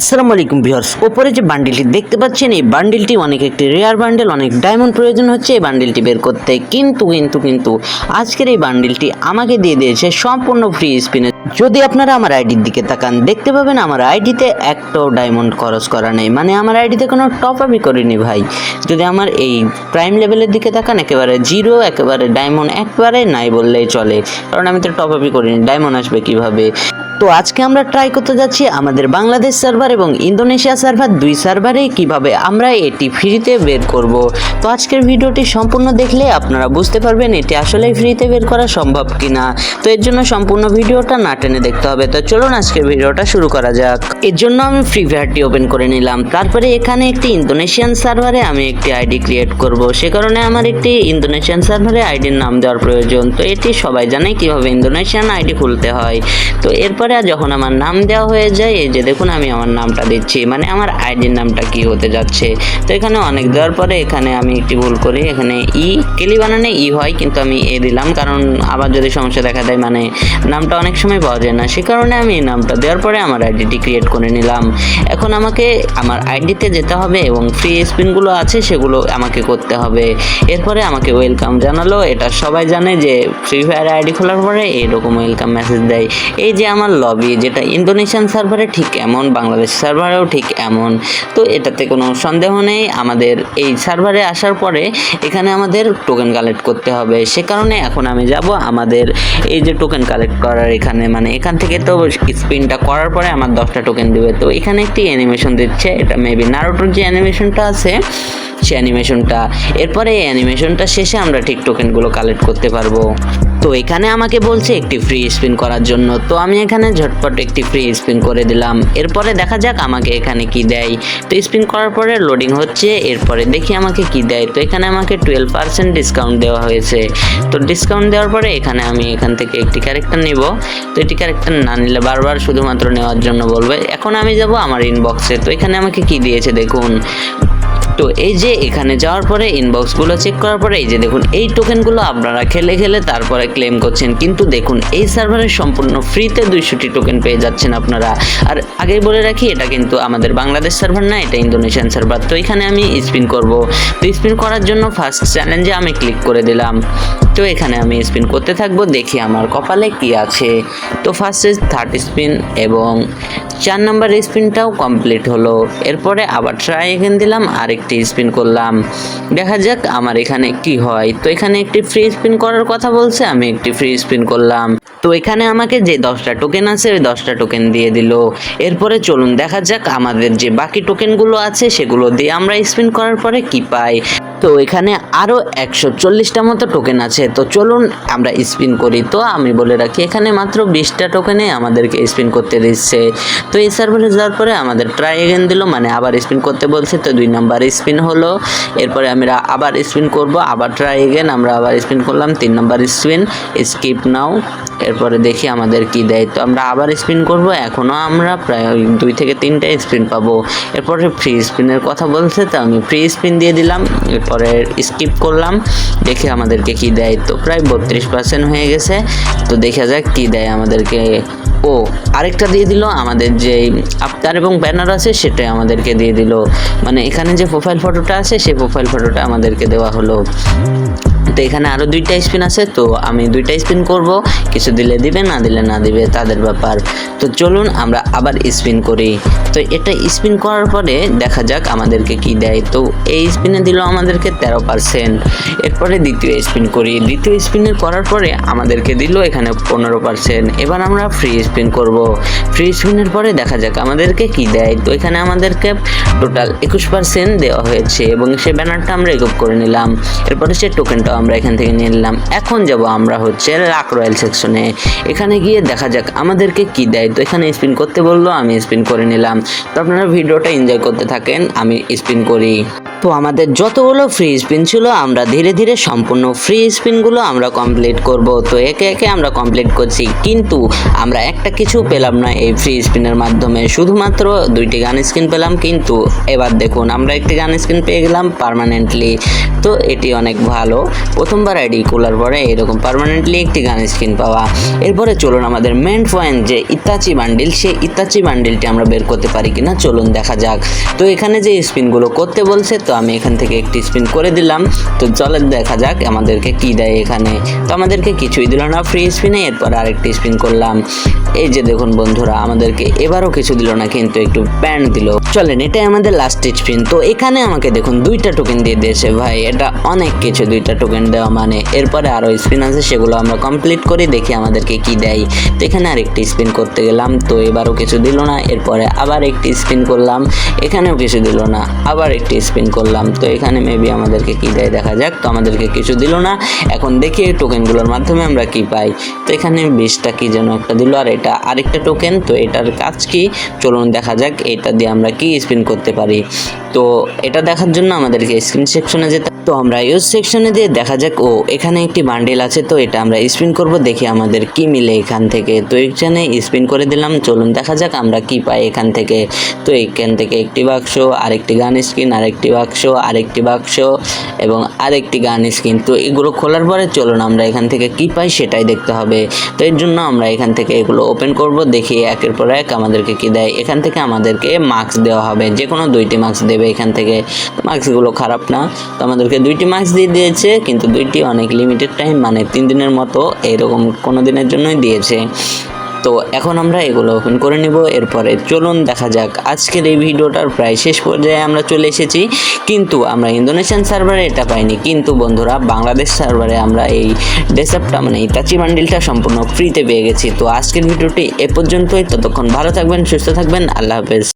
আসসালামু আলাইকুম ভিউয়ার্স। ওপরে যে বান্ডিলটি দেখতে পাচ্ছেন, এই বান্ডিলটি অনেক একটি রেয়ার বান্ডেল, অনেক ডায়মন্ড প্রয়োজন হচ্ছে, এই বান্ডিলটি বের করতে কিন্তু কিন্তু কিন্তু আজকের এই বান্ডিলটি আমাকে দিয়ে দিয়েছে সম্পূর্ণ ফ্রি স্পিনে যদি আপনারা আমার আইডির দিকে তাকান, দেখতে পাবেন আমার আইডিতে একটাও ডায়মন্ড খরচ করা নেই। মানে আমার আইডিতে কোনো টপ আপই করিনি ভাই। যদি আমার এই প্রাইম লেভেলের দিকে তাকান, একেবারে জিরো একেবারে ডায়মন্ড, একবারে নাই বললেই চলে। কারণ আমি তো টপ আপই করিনি, ডায়মন্ড আসবে কীভাবে? তো আজকে আমরা ট্রাই করতে যাচ্ছি আমাদের বাংলাদেশ সার্ভার এবং ইন্দোনেশিয়া সার্ভার দুই সার্ভারে কীভাবে আমরা এটি ফ্রিতে বের করব। তো আজকের ভিডিওটি সম্পূর্ণ দেখলে আপনারা বুঝতে পারবেন এটি আসলে ফ্রিতে বের করা সম্ভব কিনা। তো এর জন্য সম্পূর্ণ ভিডিওটা না টেনে দেখতে হবে। তো চলুন আজকের ভিডিওটা শুরু করা যাক। এর জন্য আমি ফ্রি ফায়ারটি ওপেন করে নিলাম। তারপরে এখানে একটি ইন্দোনেশিয়ান সার্ভারে আমি একটি আইডি ক্রিয়েট করব। সে কারণে আমার একটি ইন্দোনেশিয়ান সার্ভারে আইডির নাম দেওয়ার প্রয়োজন। তো এটি সবাই জানে কীভাবে ইন্দোনেশিয়ান আইডি খুলতে হয়। তো এরপরে যখন আমার নাম দেওয়া হয়ে যায়, এই যে দেখুন আমি আমার নামটা দিচ্ছি মানে আমার আইডির নামটা কি হতে যাচ্ছে। তো এখানে অনেক দেওয়ার পরে এখানে আমি একটি ভুল করি, এখানে ই, কেলি বানানে ই হয়, কিন্তু আমি এ দিলাম, কারণ আবার যদি সমস্যা দেখা দেয় মানে নামটা অনেক সময় পাওয়া যায় না, সে কারণে আমি এই নামটা দেওয়ার পরে আমার আইডিটি ক্রিয়েট করে নিলাম। এখন আমাকে আমার আইডিতে যেতে হবে এবং ফ্রি স্পিনগুলো আছে, সেগুলো আমাকে করতে হবে। এরপরে আমাকে ওয়েলকাম জানালো, এটা সবাই জানে যে ফ্রি ফায়ার আইডি খোলার পরে এরকম ওয়েলকাম মেসেজ দেয়। এই যে আমার লবি যেটা ইন্দোনেশিয়ান সার্ভারে ঠিক এমন বাংলাদেশ সার্ভারেও ঠিক এমন। তো এটাতে কোনো সন্দেহ নেই, আমাদের এই সার্ভারে আসার পরে এখানে আমাদের টোকেন কালেক্ট করতে হবে। সে কারণে এখন আমি যাব আমাদের এই যে টোকেন কালেক্ট করার এখানে মানে এখান থেকে তো স্পিনটা করার পরে আমার দশটা টোকেন দেবে। তো এখানে একটি অ্যানিমেশন দিচ্ছে, এটা মেবি নারোটোর যে অ্যানিমেশনটা আছে সে অ্যানিমেশনটা এরপরে এই অ্যানিমেশনটা শেষে আমরা ঠিক টোকেনগুলো কালেক্ট করতে পারব। তো এখানে আমাকে বলছে একটি ফ্রি স্পিন করার জন্য। তো আমি এখানে ঝটপট একটি ফ্রি স্পিন করে দিলাম। এরপরে দেখা যাক আমাকে এখানে কি দেয়। তো স্পিন করার পরে লোডিং হচ্ছে। এরপরে দেখি আমাকে কি দেয়। তো এখানে আমাকে টুয়েলভ পার্সেন্ট ডিসকাউন্ট দেওয়া হয়েছে। তো ডিসকাউন্ট দেওয়ার পরে এখানে আমি এখান থেকে একটি ক্যারেক্টার নিব। তো এটি ক্যারেক্টার না নিলে বারবার শুধুমাত্র নেওয়ার জন্য বলবে। এখন আমি যাব আমার ইনবক্সে তো এখানে আমাকে কি দিয়েছে দেখুন। তো এই যে এখানে যাওয়ার পরে ইনবক্সগুলো চেক করার পরে এই যে দেখুন, এই টোকেনগুলো আপনারা খেলে খেলে তারপরে ক্লেম করছেন। কিন্তু দেখুন, এই সার্ভারে সম্পূর্ণ ফ্রিতে দুইশোটি টোকেন পেয়ে যাচ্ছেন আপনারা। আর আগেই বলে রাখি, এটা কিন্তু আমাদের বাংলাদেশ সার্ভার না, এটা ইন্দোনেশিয়ান সার্ভার তো এখানে আমি স্পিন করব। তো স্পিন করার জন্য ফার্স্ট চ্যালেঞ্জে আমি ক্লিক করে দিলাম। তো এখানে আমি স্পিন করতে থাকব, দেখি আমার কপালে কি আছে। তো ফার্স্টে থার্ড স্পিন এবং চার নাম্বার স্পিনটাও কমপ্লিট হলো। এরপরে আবার ট্রাই এগেন দিলাম আরেকটি স্পিন করলাম। দেখা যাক আমার এখানে কি হয়। তো এখানে একটি ফ্রি স্পিন করার কথা বলছে, আমি একটি ফ্রি স্পিন করলাম। তো এখানে আমাকে যে দশটা টোকেন আছে, ওই দশটা টোকেন দিয়ে দিল। এরপরে চলুন, দেখা যাক আমাদের যে বাকি টোকেনগুলো আছে, সেগুলো দিয়ে আমরা স্পিন করার পরে কি পাই। তো এখানে আরও একশো চল্লিশটা মতো টোকেন আছে। তো চলুন আমরা স্পিন করি। তো আমি বলে রাখি, এখানে মাত্র বিশটা টোকেনে আমাদেরকে স্পিন করতে দিচ্ছে। তো এই সার্ভারে যাওয়ার পরে আমাদের ট্রাই এগেন দিল মানে আবার স্পিন করতে বলছে। তো দুই নাম্বার স্পিন হলো। এরপরে আমরা আবার স্পিন করব, আবার ট্রাই এগেন আমরা আবার স্পিন করলাম, তিন নাম্বার স্পিন স্কিপ নাও এরপরে দেখি আমাদের কি দেয়। তো আমরা আবার স্পিন করব এখনও আমরা প্রায় দুই থেকে তিনটা স্পিন পাবো। এরপরে ফ্রি স্পিনের কথা বলছে, তো আমি ফ্রি স্পিন দিয়ে দিলাম। এরপরে স্কিপ করলাম। দেখে আমাদেরকে কি দেয়। তো প্রায় বত্রিশ পার্সেন্ট হয়ে গেছে। তো দেখা যাক কি দেয় আমাদেরকে। ও, আরেকটা দিয়ে দিল আমাদের যে আপনার এবং ব্যানার আছে, সেটাই আমাদেরকে দিয়ে দিল। মানে এখানে যে প্রোফাইল ফটোটা আছে, সেই প্রোফাইল ফটোটা আমাদেরকে দেওয়া হলো। তো এখানে আরও দুইটা স্পিন আছে, তো আমি দুইটা স্পিন করব। কিছু দিলে দিবে, না দিলে না দিবে, তাদের ব্যাপার। তো চলুন আমরা আবার স্পিন করি। তো এটা স্পিন করার পরে দেখা যাক আমাদেরকে কি দেয়। তো এই স্পিনে দিল আমাদেরকে তেরো পার্সেন্ট এরপরে দ্বিতীয় স্পিন করি। দ্বিতীয় স্পিনের করার পরে আমাদেরকে দিল এখানে পনেরো পার্সেন্ট এবার আমরা ফ্রি স্পিন করব। ফ্রি স্পিনের পরে দেখা যাক আমাদেরকে কি দেয়। তো এখানে আমাদেরকে টোটাল একুশ পার্সেন্ট দেওয়া হয়েছে এবং সে ব্যানারটা আমরা রেকপ করে নিলাম। এরপরে সে টোকেনটাও আমরা এখান থেকে নিয়ে নিলাম। এখন যাব আমরা হচ্ছে লাক রয়্যাল সেকশনে এখানে গিয়ে দেখা যাক আমাদেরকে কি দেয়। তো এখানে স্পিন করতে বলল, আমি স্পিন করে নিলাম। তো আপনারা ভিডিওটা এনজয় করতে থাকেন, আমি স্পিন করি। তো আমাদের যতগুলো ফ্রি স্পিন ছিল, আমরা ধীরে ধীরে সম্পূর্ণ ফ্রি স্পিনগুলো আমরা কমপ্লিট করব। তো একে একে আমরা কমপ্লিট করছি। কিন্তু আমরা একটা কিছু পেলাম না এই ফ্রি স্পিনের মাধ্যমে। শুধুমাত্র দুইটি গান স্ক্রিন পেলাম, কিন্তু এবার দেখুন, আমরা একটি গান স্ক্রিন পেয়ে গেলাম পার্মানেন্টলি তো এটি অনেক ভালো। প্রথমবার আইডি খোলার পরে এরকম পার্মানেন্টলি একটি গান স্ক্রিন পাওয়া। এরপরে চলুন আমাদের মেন পয়েন্ট যে ইতাচি বান্ডিল সেই ইতাচি বান্ডিলটি আমরা বের করতে পারি কিনা, চলুন দেখা যাক। তো এখানে যে স্পিনগুলো করতে বলছে, তো আমি এখান থেকে একটি স্পিন করে দিলাম। তো চলে দেখা যাক আমাদেরকে কি দেয় এখানে। তো আমাদেরকে কিছুই দিল না। ফ্রি স্পিনে এরপর আরেকটি স্পিন করলাম। এই যে দেখুন বন্ধুরা, আমাদেরকে এবারও কিছু দিল না, কিন্তু একটু প্যান্ট দিল। চলেন, এটাই আমাদের লাস্ট স্পিন তো এখানে আমাকে দেখুন, দুইটা টোকেন দিয়ে দিয়েছে ভাই। এটা অনেক কিছু, দুইটা টোকেন দেওয়া মানে। এরপরে আরও স্পিন আছে, সেগুলো আমরা কমপ্লিট করে, দেখি আমাদেরকে কি দেয়। তো এখানে আরেকটি স্পিন করতে গেলাম, তো এবারও কিছু দিল না। এরপরে আবার একটি স্পিন করলাম, এখানেও কিছু দিল না। আবার একটি স্পিন করলাম, তো এখানে মেবি আমাদেরকে কি দেয়, দেখা যাক। তো আমাদেরকে কিছু দিল না। এখন দেখি টোকেনগুলোর মাধ্যমে আমরা কি পাই। তো এখানে বিশটা কি যেন একটা দিল, আর এটা আরেকটা টোকেন তো এটার কাজ কি? চলুন দেখা যাক, এটা দিয়ে আমরা কি স্পিন করতে পারি। তো এটা দেখার জন্য আমাদেরকে স্ক্রিন সেকশনে যেতে তো আমরা ইউজ সেকশনে দিয়ে দেখা যাক, ও, এখানে একটি বান্ডেল আছে, তো এটা আমরা স্পিন করব, দেখি আমাদের কি মিলে এখান থেকে। তো এখানে স্পিন করে দিলাম, চলুন দেখা যাক আমরা কি পাই এখান থেকে। তো এখান থেকে একটি বাক্স, আরেকটি গান স্ক্রিন আরেকটি বাক্স আরেকটি বাক্স, এবং আরেকটি গান স্ক্রিন তো এগুলো খোলার পরে চলুন আমরা এখান থেকে কি পাই সেটাই দেখতে হবে। তো এর জন্য আমরা এখান থেকে এগুলো ওপেন করব, দেখি একের পর এক আমাদেরকে কি দেয়। এখান থেকে আমাদেরকে মার্কস দেওয়া হবে। যে কোনো দুইটি মার্কস দেবে, এখান থেকে মার্কসগুলো খারাপ না। তো আমাদেরকে দুইটি মার্কস দিয়ে দিয়েছে, কিন্তু দুইটি অনেক লিমিটেড টাইম মানে তিন দিনের মতো এরকম কোনো দিনের জন্যই দিয়েছে। তো এখন আমরা এগুলো ওপেন করে নেব, এরপরে চলুন দেখা যাক আজকের এই ভিডিওটার প্রায় শেষ পর্যায়ে আমরা চলে এসেছি। কিন্তু আমরা ইন্দোনেশিয়ান সার্ভারে এটা পাইনি। কিন্তু বন্ধুরা, বাংলাদেশ সার্ভারে আমরা এই ডেসেপটা মানে ইতাচি বান্ডিলটা সম্পূর্ণ ফ্রিতে পেয়ে গেছি। তো আজকের ভিডিওটি এ পর্যন্তই। ততক্ষণ ভালো থাকবেন, সুস্থ থাকবেন। আল্লাহ হাফেজ।